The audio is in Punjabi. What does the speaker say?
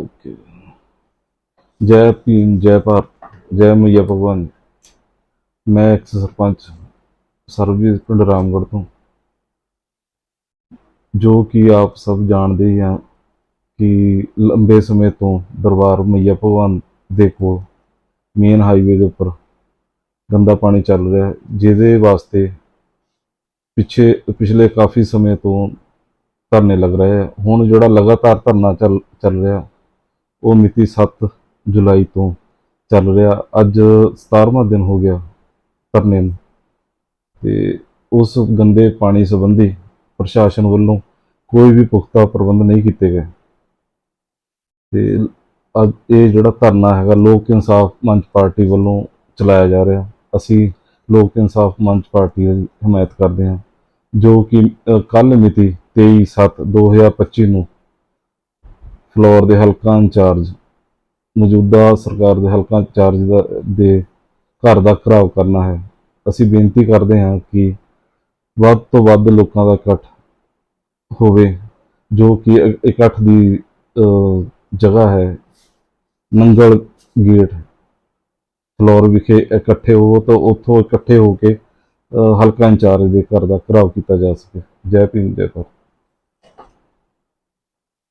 ਓਕੇ। ਜੈ ਭੀਮ, ਜੈ ਭਾਰਤ, ਜੈ ਮਈਆ ਭਗਵਾਨ। ਮੈਂ ਇੱਕ ਸਰਪੰਚ, ਸਰਬਜੀਤ ਪਿੰਡ ਰਾਮਗੜ੍ਹ ਤੋਂ। ਜੋ ਕਿ ਆਪ ਸਭ ਜਾਣਦੇ ਹੀ ਆ ਕਿ ਲੰਬੇ ਸਮੇਂ ਤੋਂ ਦਰਬਾਰ ਮਈਆ ਭਗਵਾਨ ਦੇ ਕੋਲ ਮੇਨ ਹਾਈਵੇ ਦੇ ਉੱਪਰ ਗੰਦਾ ਪਾਣੀ ਚੱਲ ਰਿਹਾ ਜਿਹਦੇ ਵਾਸਤੇ ਪਿੱਛੇ, ਪਿਛਲੇ ਕਾਫੀ ਸਮੇਂ ਤੋਂ ਧਰਨੇ ਲੱਗ ਰਹੇ ਆ ਹੁਣ ਜਿਹੜਾ ਲਗਾਤਾਰ ਧਰਨਾ ਚੱਲ ਚੱਲ ਰਿਹਾ ਉਹ ਮਿਤੀ 7 ਜੁਲਾਈ ਤੋਂ ਚੱਲ ਰਿਹਾ। ਅੱਜ 17ਵਾਂ ਦਿਨ ਹੋ ਗਿਆ ਧਰਨੇ ਨੂੰ ਤੇ ਉਸ ਗੰਦੇ ਪਾਣੀ ਸੰਬੰਧੀ ਪ੍ਰਸ਼ਾਸਨ ਵੱਲੋਂ ਕੋਈ ਵੀ ਪੁਖਤਾ ਪ੍ਰਬੰਧ ਨਹੀਂ ਕੀਤੇ ਗਏ। ਤੇ ਅੱਜ ਇਹ ਜਿਹੜਾ ਧਰਨਾ ਹੈਗਾ, ਲੋਕ ਇਨਸਾਫ ਮੰਚ ਪਾਰਟੀ ਵੱਲੋਂ ਚਲਾਇਆ ਜਾ ਰਿਹਾ। ਅਸੀਂ ਲੋਕ ਇਨਸਾਫ ਮੰਚ ਪਾਰਟੀ ਦੀ ਹਮਾਇਤ ਕਰਦੇ ਹਾਂ, ਜੋ ਕਿ ਕੱਲ ਮਿਤੀ 23/7/2025 ਨੂੰ ਫਲੋਰ ਦੇ ਹਲਕਾ ਇੰਚਾਰਜ ਮੌਜੂਦਾ ਸਰਕਾਰ ਦੇ ਹਲਕਾ ਇੰਚਾਰਜ ਦਾ, ਦੇ ਘਰ ਦਾ ਘਰਾਓ ਕਰਨਾ ਹੈ। ਅਸੀਂ ਬੇਨਤੀ ਕਰਦੇ ਹਾਂ ਕਿ ਵੱਧ ਤੋਂ ਵੱਧ ਲੋਕਾਂ ਦਾ ਇਕੱਠ ਹੋਵੇ, ਜੋ ਕਿ ਇਕੱਠ ਦੀ ਜਗ੍ਹਾ ਹੈ। ਨੰਗਲ ਗੇਟ ਫਲੋਰ ਵਿਖੇ ਇਕੱਠੇ ਹੋ ਤਾਂ ਉੱਥੋਂ ਇਕੱਠੇ ਹੋ ਕੇ ਹਲਕਾ ਇੰਚਾਰਜ ਦੇ ਘਰ ਦਾ ਘਰਾਓ ਕੀਤਾ ਜਾ ਸਕੇ। ਜੈ ਭੀਮ ਜੈ ਭਾਰਤ